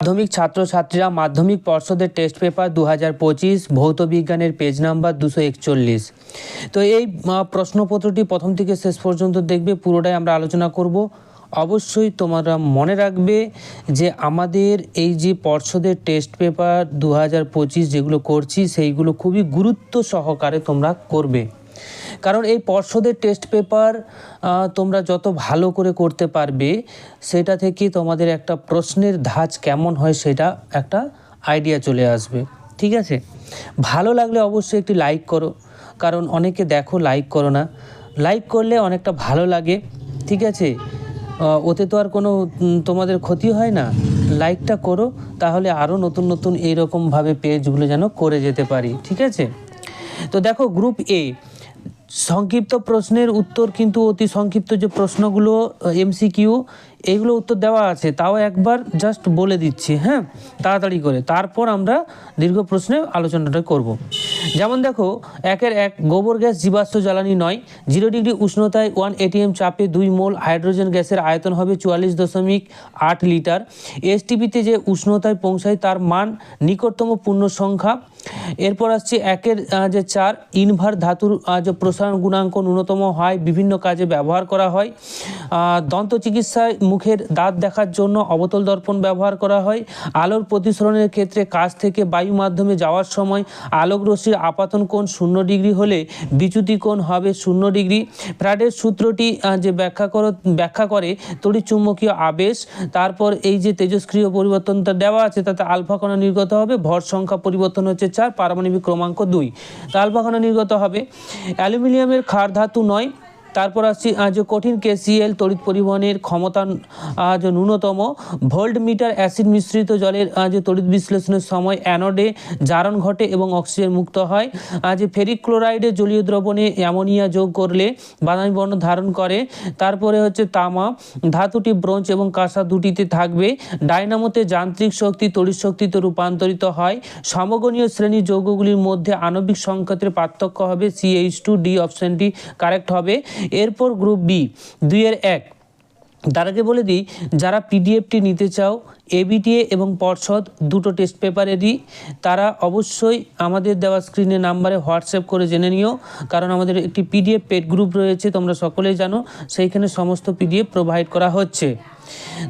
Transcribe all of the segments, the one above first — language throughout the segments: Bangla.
মাধ্যমিক ছাত্রছাত্রীরা মাধ্যমিক পর্ষদের টেস্ট পেপার দু হাজার পঁচিশ, ভৌত বিজ্ঞানের পেজ নাম্বার দুশো একচল্লিশ। তো এই প্রশ্নপত্রটি প্রথম থেকে শেষ পর্যন্ত দেখবে, পুরোটাই আমরা আলোচনা করব। অবশ্যই তোমরা মনে রাখবে যে আমাদের এই যে পর্ষদের টেস্ট পেপার দু হাজার পঁচিশ যেগুলো করছি, সেইগুলো খুবই গুরুত্ব সহকারে তোমরা করবে। কারণ এই পর্ষদের টেস্ট পেপার তোমরা যত ভালো করে করতে পারবে, সেটা থেকে তোমাদের একটা প্রশ্নের ধাঁচ কেমন হয় সেটা একটা আইডিয়া চলে আসবে। ঠিক আছে? ভালো লাগলে অবশ্যই একটি লাইক করো। কারণ অনেকে দেখো লাইক করো না। লাইক করলে অনেকটা ভালো লাগে। ঠিক আছে? ওতে তো আর কোনো তোমাদের ক্ষতি হয় না। লাইকটা করো, তাহলে আরও নতুন নতুন এইরকমভাবে পেজগুলো যেন করে যেতে পারি। ঠিক আছে? তো দেখো গ্রুপ এ সংক্ষিপ্ত প্রশ্নের উত্তর কিন্তু অতি সংক্ষিপ্ত যে প্রশ্নগুলো এমসিকিউ এইগুলো উত্তর দেওয়া আছে, তাও একবার জাস্ট বলে দিচ্ছি হ্যাঁ? তাড়াতাড়ি করে। তারপর আমরা দীর্ঘ প্রশ্নে আলোচনাটা করব। যেমন দেখো, একের এক গোবর গ্যাস জীবাশ্ম জ্বালানি নয় জিরো ডিগ্রি উষ্ণতায় ওয়ান এটিএম চাপে দুই মোল হাইড্রোজেন গ্যাসের আয়তন হবে চুয়াল্লিশ দশমিক আট লিটার। এসটিপিতে যে উষ্ণতায় পৌঁছায় তার মান নিকটতম পূর্ণ সংখ্যা। এরপর আসছে একের যে চার, ইনভার ধাতুর যে প্রসারণ গুণাঙ্ক ন্যূনতম হয়, বিভিন্ন কাজে ব্যবহার করা হয়। দন্ত চিকিৎসায় মুখের দাঁত দেখার জন্য অবতল দর্পণ ব্যবহার করা হয়। আলোর প্রতিসরণের ক্ষেত্রে কাছ থেকে বায়ু মাধ্যমে যাওয়ার সময় আলোক রশ্মির আপাতন কোণ শূন্য ডিগ্রি হলে বিচ্যুতি কোণ হবে শূন্য ডিগ্রি। ফ্রাডের সূত্রটি যে ব্যাখ্যা করো, ব্যাখ্যা করে তড়িৎ চুম্বকীয় আবেশ, তারপর এই যে তেজস্ক্রিয় পরিবর্তনটা দেওয়া আছে, তাতে আলফা কণা নির্গত হবে, ভর সংখ্যা পরিবর্তন হচ্ছে চার, পারমাণবিক ক্রমাঙ্ক দুই। তা আলফা কণা নির্গত হবে। অ্যালুমিনিয়ামের ক্ষার ধাতু নয় তারপর আসছি যে কঠিন কেসিএল তড়িৎ পরিবহনের ক্ষমতা যে ন্যূনতম। ভোল্ট মিটার অ্যাসিড মিশ্রিত জলের যে তড়িৎ বিশ্লেষণের সময় অ্যানোডে জারণ ঘটে এবং অক্সিজেন মুক্ত হয়। যে ফেরিক ক্লোরাইডে জলীয় দ্রবণে অ্যামোনিয়া যোগ করলে বাদামি বর্ণ ধারণ করে। তারপরে হচ্ছে তামা, ধাতুটি ব্রোঞ্জ এবং কাঁসা দুটিতে থাকবে। ডায়নামোতে যান্ত্রিক শক্তি, তড়িৎ শক্তিতে রূপান্তরিত হয়। সমগণীয় শ্রেণির যৌগগুলির মধ্যে আণবিক সংকেতের পার্থক্য হবে সিএইচ টু ডি অপশনটি কারেক্ট হবে। এরপর গ্রুপ বি দুইয়ের এক। তার আগে বলে দিই, যারা পিডিএফটি নিতে চাও এবিটিএ এবং পর্ষদ, দুটো টেস্ট পেপারে দিই। তারা অবশ্যই আমাদের দেওয়া স্ক্রিনে নাম্বারে হোয়াটসঅ্যাপ করে জেনে নিও, কারণ আমাদের একটি পিডিএফ পেড গ্রুপ রয়েছে, তোমরা সকলেই জানো, সেইখানে সমস্ত পিডিএফ প্রোভাইড করা হচ্ছে।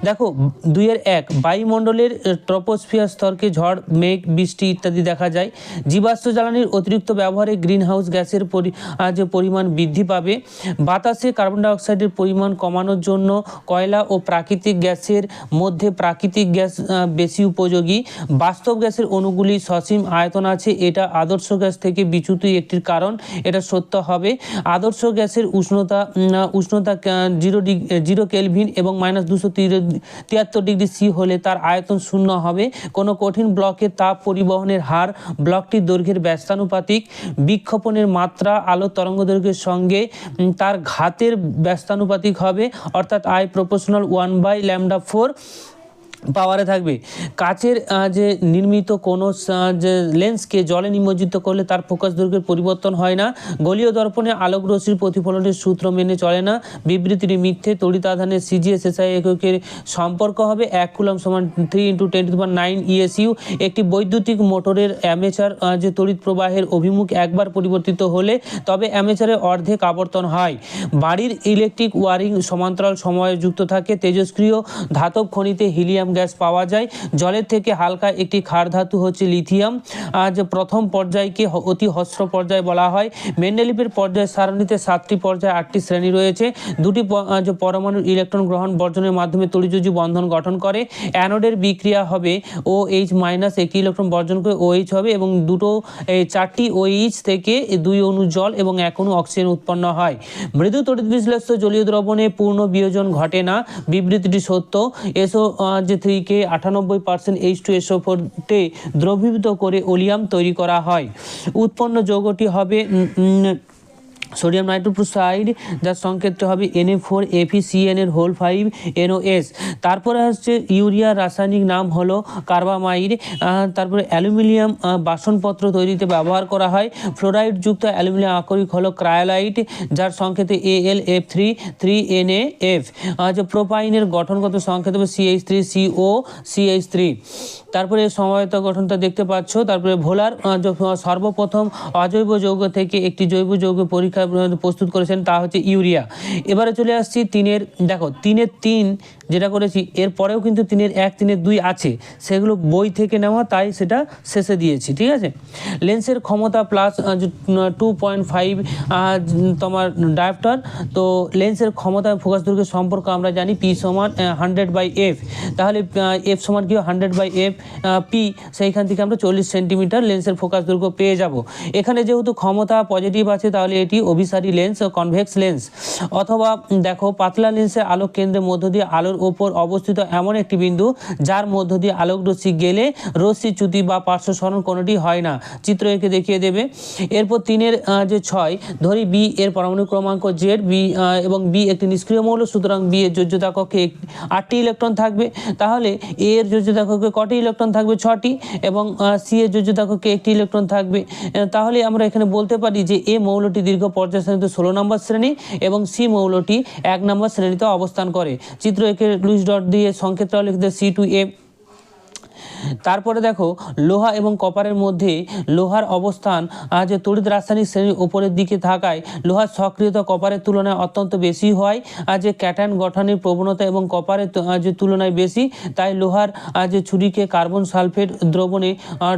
দেখো দুই দুইয়ের এক, বায়ুমণ্ডলের ট্রপোস্ফিয়ার স্তরকে ঝড়, মেঘ, বৃষ্টি ইত্যাদি দেখা যায়। জীবাশ্ম জ্বালানির অতিরিক্ত ব্যবহারে গ্রিনহাউস গ্যাসের পরি যে পরিমাণ বৃদ্ধি পাবে, বাতাসে কার্বন ডাইঅক্সাইডের পরিমাণ কমানোর জন্য কয়লা ও প্রাকৃতিক গ্যাসের মধ্যে প্রাকৃতিক গ্যাস বেশি উপযোগী। বাস্তব গ্যাসের অণুগুলি সসীম আয়তন আছে, এটা আদর্শ গ্যাস থেকে বিচ্যুতি একটির কারণ, এটা সত্য হবে। আদর্শ গ্যাসের উষ্ণতা উষ্ণতা জিরো ডিগ্রি জিরো কেলভিন এবং মাইনাস দুশো তিয়াত্তর ডিগ্রি সি হলে তার আয়তন শূন্য হবে। কোনো কঠিন ব্লকের তাপ পরিবহনের হার ব্লকটির দৈর্ঘ্যের ব্যস্তানুপাতিক। বিক্ষেপণের মাত্রা আলো তরঙ্গ দৈর্ঘ্যের সঙ্গে তার ঘাতের ব্যস্তানুপাতিক হবে। অর্থাৎ I proportional one by lambda four পাওয়ারে থাকবে। কাচের যে নির্মিত কোনো যে লেন্সকে জলে নিমজ্জিত করলে তার ফোকাস দৈর্ঘ্যের পরিবর্তন হয় না। গলীয় দর্পণে আলোক রশ্মির প্রতিফলনের সূত্র মেনে চলে না। বিবৃতিটি মিথ্যে। তড়িৎ আধানের সিজিএস এসআই এককের সম্পর্ক হবে এক কুলাম সমান three into ten to nine ESU একটি বৈদ্যুতিক মোটরের অ্যামেচার যে তড়িৎ প্রবাহের অভিমুখ একবার পরিবর্তিত হলে তবে অ্যামেচারের অর্ধেক আবর্তন হয়। বাড়ির ইলেকট্রিক ওয়ারিং সমান্তরাল সময়ে যুক্ত থাকে। তেজস্ক্রিয় ধাতব খনিতে হিলিয়াম গ্যাস পাওয়া যায়। জলের থেকে হালকা একটি ক্ষার ধাতু হচ্ছে লিথিয়াম। আজ প্রথম পর্যায়কে অতি হস্র পর্যায় বলা হয়। মেন্ডেলিপের পর্যায় সারণীতে সাতটি পর্যায়ে আটটি শ্রেণি রয়েছে। দুটি পরমাণুর ইলেকট্রন গ্রহণ বর্জনের মাধ্যমে তড়িৎযোজী বন্ধন গঠন করে। অ্যানোডের বিক্রিয়া হবে ও এইচ মাইনাস একটি ইলেকট্রন বর্জন করে ওএইচ হবে এবং দুটো চারটি ওএইচ থেকে দুই অণু জল এবং এক অণু অক্সিজেন উৎপন্ন হয়। মৃদু তড়িৎ বিশ্লেষ্য জলীয় দ্রবণে পূর্ণ বিয়োজন ঘটে না। বিবৃতিটি সত্য। এসো যে থ্রিকে আটানব্বই পার্সেন্ট এইচ টু এসও ফোরতে দ্রবীভূত করে ওলিয়াম তৈরি করা হয়। উৎপন্ন যৌগটি হবে সোডিয়াম নাইট্রোপ্রোসাইড যার সংকেতটা হবে এনএ ফোর এফিসিএন এর হোল ফাইভ এনওএস তারপরে হচ্ছে ইউরিয়া, রাসায়নিক নাম হলো কার্বামাইড। তারপরে অ্যালুমিনিয়াম বাসনপত্র তৈরিতে ব্যবহার করা হয়। ফ্লোরাইড যুক্ত অ্যালুমিনিয়াম আকরিক হলো ক্রায়োলাইট, যার সংকেতে A L F three three N A F যে প্রোপাইনের গঠনগত হবে CH three CO CH three তারপরে সমবেত গঠনটা দেখতে পাচ্ছ। তারপরে ভোলার সর্বপ্রথম অজৈব যৌগ থেকে একটি জৈব যৌগ পরীক্ষা প্রস্তুত করেছেন, তা হচ্ছে ইউরিয়া। এবারে চলে আসছি তিনের, দেখো, তিনের তিন যেটা করেছি এরপরেও কিন্তু তিনের এক, তিনের দুই আছে। সেগুলো বই থেকে নেওয়া, তাই সেটা শেষে দিয়েছি, ঠিক আছে? লেন্সের ক্ষমতা প্লাস টু পয়েন্ট ফাইভ তোমার ডায়াপ্টার তো লেন্সের ক্ষমতা ফোকাস দৈর্ঘ্যের সম্পর্ক আমরা জানি পি সমান হান্ড্রেড বাই এফ তাহলে এফ সমান কি হান্ড্রেড বাই এফ পি সেইখান থেকে আমরা চল্লিশ সেন্টিমিটার লেন্সের ফোকাস দৈর্ঘ্য পেয়ে যাব। এখানে যেহেতু ক্ষমতা পজিটিভ আছে, তাহলে এটি অভিসারী লেন্স ও কনভেক্স লেন্স অথবা দেখো, পাতলা লেন্সের আলোক কেন্দ্রের মধ্য দিয়ে আলোর ওপর অবস্থিত এমন একটি বিন্দু, যার মধ্য দিয়ে আলোক রশ্মি গেলে রশ্মি চ্যুতি বা পার্শ্ব সরণ কোনোটি হয় না। চিত্র এঁকে দেখিয়ে দেবে। এরপর তিনের যে ছয়, ধরি বি এর পরমাণু ক্রমাঙ্ক জেড বি এবং বি একটি নিষ্ক্রিয় মৌল, সুতরাং বি এর যোজ্যতা কক্ষে আটটি ইলেকট্রন থাকবে। তাহলে এর যোজ্যতা কক্ষে কটি ইলেকট্রন থাকবে ছটি এবং সি এর কক্ষে একটি ইলেকট্রন থাকবে? তাহলে আমরা এখানে বলতে পারি যে এ মৌলটি দীর্ঘ পর্যায় শ্রেণীতে ষোলো নম্বর শ্রেণি এবং সি মৌলটি এক নম্বর শ্রেণীতে অবস্থান করে। চিত্র একে লুইস ডট দিয়ে সংকেতটাও লিখতে সি টু এ তারপরে দেখো, লোহা এবং কপারের মধ্যে লোহার অবস্থান যে তড়িৎ রাসায়নিক শ্রেণির উপরের দিকে থাকায় লোহার সক্রিয়তা কপারের তুলনায় অত্যন্ত বেশি হয়। আর যে ক্যাটায়ন গঠনের প্রবণতা এবং কপারের যে তুলনায় বেশি, তাই লোহার যে ছুরিকে কার্বন সালফেট দ্রবণে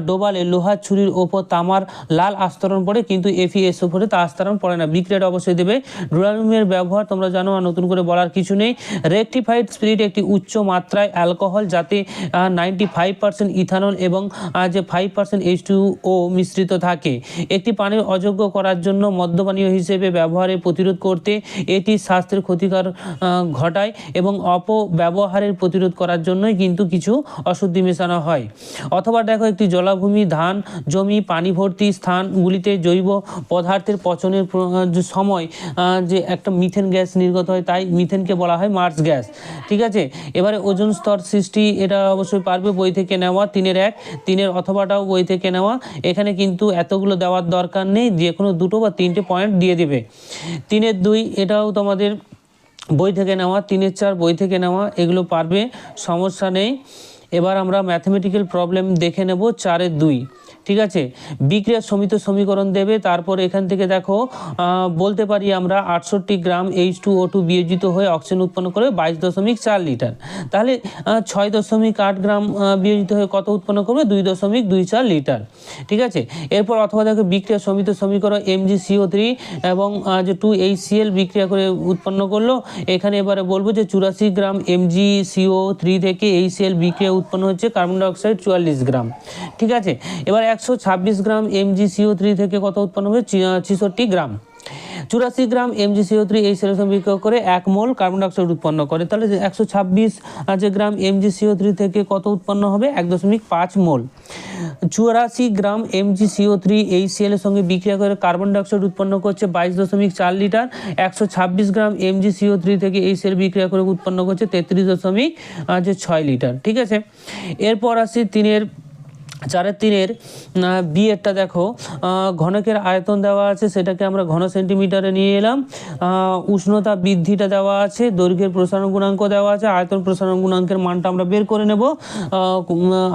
ডোবালে লোহার ছুরির ওপর তামার লাল আস্তরণ পড়ে, কিন্তু এফিএস উপরে তা আস্তরণ পড়ে না। বিক্রিয়াটা অবশ্যই দেবে। ডুরালুমিনের ব্যবহার তোমরা জানো আর নতুন করে বলার কিছু নেই। রেকটিফাইড স্পিরিট একটি উচ্চ মাত্রায় অ্যালকোহল যাতে নাইনটি ফাইভ পার্সেন্ট ইথানল এবং যে five percent H two O মিশ্রিত থাকে একটি পানির অযোগ্য করার জন্য মদ্যপানীয় হিসেবে ব্যবহারে প্রতিরোধ করতে এটি স্বাস্থ্যের ক্ষতিকর ঘটায় এবং অপব্যবহারের প্রতিরোধ করার জন্যই কিন্তু কিছু অশুদ্ধি মেশানো হয় অথবা দেখো একটি জলাভূমি ধান জমি পানি ভর্তি স্থানগুলিতে জৈব পদার্থের পচনের সময় যে একটা মিথেন গ্যাস নির্গত হয় তাই মিথেনকে বলা হয় মার্স গ্যাস ঠিক আছে এবারে ওজন স্তর সৃষ্টি এটা অবশ্যই পারবে বই থেকে নেওয়া, তিনের এক, তিনের অথবাটাও বই থেকে নেওয়া। এখানে কিন্তু এতগুলো দেওয়ার দরকার নেই, যে কোনো দুটো বা তিনটে পয়েন্ট দিয়ে দেবে। তিনের দুই, এটাও তোমাদের বই থেকে নেওয়া, তিনের চার বই থেকে নেওয়া, এগুলো পারবে, সমস্যা নেই। এবার আমরা ম্যাথমেটিক্যাল প্রবলেম দেখে নেব, চারের দুই। ঠিক আছে? বিক্রিয়া সমিত সমীকরণ দেবে, তারপর এখান থেকে দেখো বলতে পারি আমরা আটষট্টি gram H two O two বিয়োজিত হয়ে অক্সিজেন উৎপন্ন করে বাইশ দশমিক চার লিটার। তাহলে ছয় দশমিক আট গ্রাম বিয়োজিত হয়ে কত উৎপন্ন করবে? দুই দশমিক দুই চার লিটার। ঠিক আছে? এরপর অথবা দেখো বিক্রিয়া সমিত সমীকরণ এম জি সিও থ্রি এবং যে টু এইচ সিএল বিক্রিয়া করে উৎপন্ন করল, এখানে এবারে বলব যে চুরাশি gram M G CO three থেকে এইচ সিএল বিক্রিয়া উৎপন্ন হচ্ছে কার্বন ডাইঅক্সাইড চুয়াল্লিশ গ্রাম। ঠিক আছে? এবার একশো ছাব্বিশ gram M G CO three থেকে কত উৎপন্ন হবে? ছিষট্টি গ্রাম। চুরাশি গ্রাম এমজিসিও থ্রি এই সেলের সঙ্গে বিক্রয় করে এক মোল কার্বন ডাইঅক্সাইড উৎপন্ন করে। তাহলে একশো ছাব্বিশ যে গ্রাম এমজিসিও থ্রি থেকে কত উৎপন্ন হবে? এক দশমিক পাঁচ মোল। চুরাশি গ্রাম এমজিসিও থ্রি এই সেলের সঙ্গে বিক্রিয়া করে কার্বন ডাইঅক্সাইড উৎপন্ন করছে বাইশ দশমিক চার লিটার। একশো ছাব্বিশ গ্রাম এমজিসিও থ্রি থেকে এই সেল বিক্রিয়া করে উৎপন্ন করছে তেত্রিশ দশমিক যে ছয় লিটার। ঠিক আছে? এরপর আসি তিনের চারের তিনের আহ, বি এরটা দেখো ঘনকের আয়তন দেওয়া আছে সেটাকে আমরা ঘন সেন্টিমিটারে নিয়ে এলাম। উষ্ণতা বৃদ্ধিটা দেওয়া আছে দৈর্ঘ্যের প্রসারণ গুণাঙ্ক দেওয়া আছে আয়তন প্রসারণ গুণাঙ্কের মানটা আমরা বের করে নেব।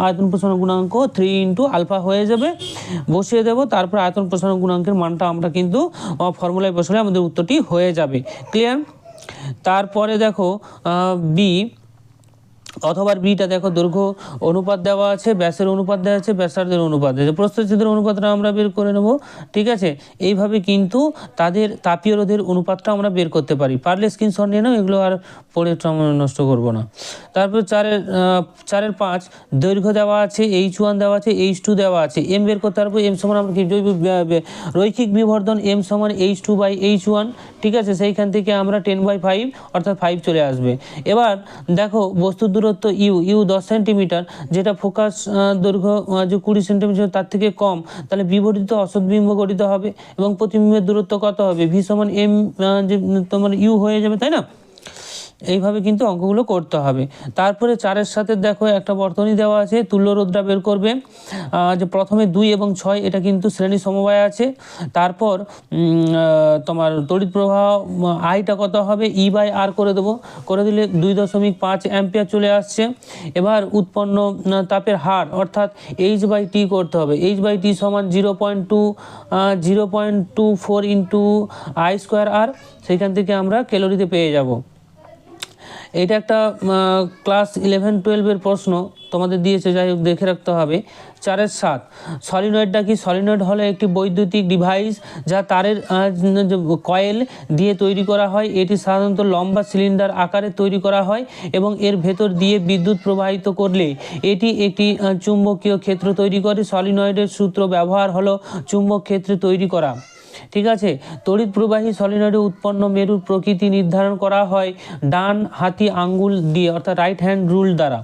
আয়তন প্রসারণ গুণাঙ্ক থ্রি ইন্টু আলফা হয়ে যাবে বসিয়ে দেব তারপর আয়তন প্রসারণ গুণাঙ্কের মানটা আমরা কিন্তু ফর্মুলায় বসালে আমাদের উত্তরটি হয়ে যাবে। ক্লিয়ার তারপরে দেখো বি অথবা বিটা দেখো দৈর্ঘ্য অনুপাত দেওয়া আছে, ব্যাসের অনুপাত দেওয়া আছে, ব্যাসার্ধের অনুপাত আছে। প্রস্থচ্ছেদের অনুপাতটা আমরা বের করে নেব, ঠিক আছে? এইভাবে কিন্তু তাদের তাপীয় রোধের অনুপাতটা আমরা বের করতে পারি। পারলে স্ক্রিনশট নিয়ে নাও, এগুলো আর পড়ে নষ্ট করব না। তারপর চারের চারের পাঁচ, দৈর্ঘ্য দেওয়া আছে এইচ ওয়ান দেওয়া আছে এইচ টু দেওয়া আছে। এম বের করতে পারব এম সমান আমরা কি রৈখিক বিবর্ধন এম সমান H two by H one ঠিক আছে? সেইখান থেকে আমরা টেন বাই ফাইভ অর্থাৎ ফাইভ চলে আসবে। এবার দেখো বস্তুর দূরত্ব ইউ ইউ দশ সেন্টিমিটার, যেটা ফোকাস দৈর্ঘ্য যে কুড়ি সেন্টিমিটার তার থেকে কম, তাহলে বিবর্তিত অসৎবিম্ব গঠিত হবে এবং প্রতিবিম্বের দূরত্ব কত হবে? ভি সমান এম যে তোমার ইউ হয়ে যাবে, তাই না? এইভাবে কিন্তু অঙ্কগুলো করতে হবে। তারপরে চারের সাথে দেখো একটা বর্তনী দেওয়া আছে, তুল্য রোধটা বের করবে। যে প্রথমে দুই এবং ছয়, এটা কিন্তু শ্রেণি সমবায় আছে। তারপর তোমার তড়িৎ প্রবাহ আইটা কত হবে? ই বাই আর করে দেবো। করে দিলে দুই দশমিক পাঁচ অ্যাম্পিয়ার চলে আসছে। এবার উৎপন্ন তাপের হার, অর্থাৎ এইচ বাই টি করতে হবে। এইচ বাই টি সমান zero point two zero point two four into I square আর সেইখান থেকে আমরা ক্যালোরিতে পেয়ে যাব। এটা একটা ক্লাস ইলেভেন টুয়েলভের প্রশ্ন তোমাদের দিয়েছে, যাই হোক দেখে রাখতে হবে। চারের সাত সলিনয়েডটা কি সলিনয়েড হলো একটি বৈদ্যুতিক ডিভাইস যা তারের কয়েল দিয়ে তৈরি করা হয়, এটি সাধারণত লম্বা সিলিন্ডার আকারে তৈরি করা হয় এবং এর ভেতর দিয়ে বিদ্যুৎ প্রবাহিত করলে এটি একটি চুম্বকীয় ক্ষেত্র তৈরি করে। সলিনয়েডের সূত্র ব্যবহার হলো চুম্বক ক্ষেত্রে তৈরি করা। ঠিক আছে? তড়িৎ প্রবাহী সলিনয়েডে উৎপন্ন মেরুর প্রকৃতি নির্ধারণ করা হয় ডান হাতি আঙ্গুল দিয়ে, অর্থাৎ রাইট হ্যান্ড রুল দ্বারা।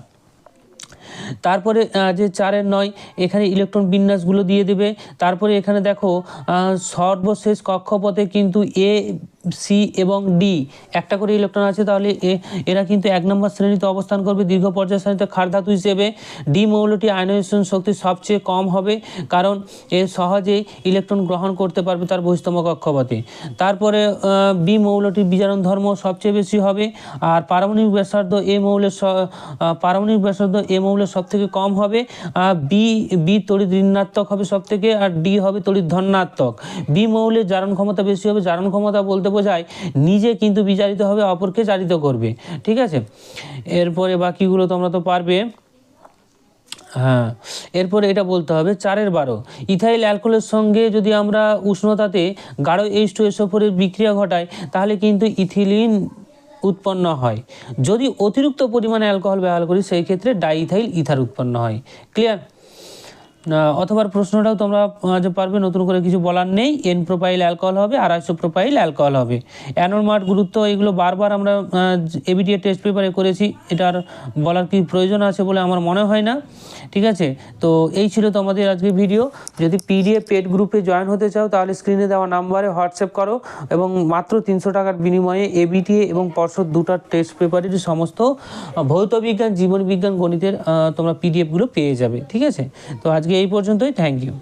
তারপরে যে চারের নয়, এখানে ইলেকট্রন বিন্যাসগুলো দিয়ে দেবে। তারপরে এখানে দেখো সর্বশেষ কক্ষপথে কিন্তু এ সি এবং ডি একটা করে ইলেকট্রন আছে তাহলে এ, এরা কিন্তু এক নম্বর শ্রেণীতে অবস্থান করবে। দীর্ঘ পর্যায় শ্রেণীতে খারধাতু হিসেবে ডি মৌলটি আয়নাইজেশন শক্তি সবচেয়ে কম হবে, কারণ এ সহজেই ইলেকট্রন গ্রহণ করতে পারবে তার বহিস্তম কক্ষপথে। তারপরে বি মৌলটির বিজারণ ধর্ম সবচেয়ে বেশি হবে, আর পারমাণবিক ব্যাসার্ধ এ মৌলের পারমাণবিক ব্যাসার্ধ এ মৌলের সব থেকে কম হবে বি বি তড়িৎ ঋণাত্মক হবে সব থেকে আর ডি হবে তড়িৎ ধনাত্মক। বি মৌলের জারণ ক্ষমতা বেশি হবে, জারণ ক্ষমতা বলতে বোঝায়, নিজে কিন্তু বিজারিত হবে, অপরকে জারিত করবে। ঠিক আছে? এরপরে বাকিগুলো তোমরা তো পারবে। হ্যাঁ এরপরে এটা বলতে হবে, চারের বারো। ইথাইল অ্যালকোহলের সঙ্গে যদি আমরা উষ্ণতাতে গাঢ় এইচ টু এসোফোরের বিক্রিয়া ঘটাই তাহলে কিন্তু ইথিলিন উৎপন্ন হয়। যদি অতিরিক্ত পরিমাণে অ্যালকোহল ব্যবহার করি, সেই ক্ষেত্রে ডাইথাইল ইথার উৎপন্ন হয়। ক্লিয়ার অথবা প্রশ্নটাও তোমরা যে পারবে নতুন করে কিছু বলার নেই। এন প্রোপাইল অ্যালকোহল হবে আইসো প্রোপাইল অ্যালকোহল হবে। অ্যানোর মাঠ গুরুত্ব এগুলো বারবার আমরা এবিটিএ টেস্ট পেপারে করেছি। এটার বলার কি প্রয়োজন আছে বলে আমার মনে হয় না। ঠিক আছে? তো এই ছিল তোমাদের আজকে ভিডিও যদি পিডিএফ পেড গ্রুপে জয়েন হতে চাও তাহলে স্ক্রিনে দেওয়া নাম্বারে হোয়াটসঅ্যাপ করো এবং মাত্র তিনশো টাকার বিনিময়ে এবিটিএ এবং পর্ষদ দুটার টেস্ট পেপারের সমস্ত আহ, ভৌত বিজ্ঞান জীবন বিজ্ঞান গণিতের তোমরা পিডিএফগুলো পেয়ে যাবে। ঠিক আছে? তো আজকে এই পর্যন্তই থ্যাংক ইউ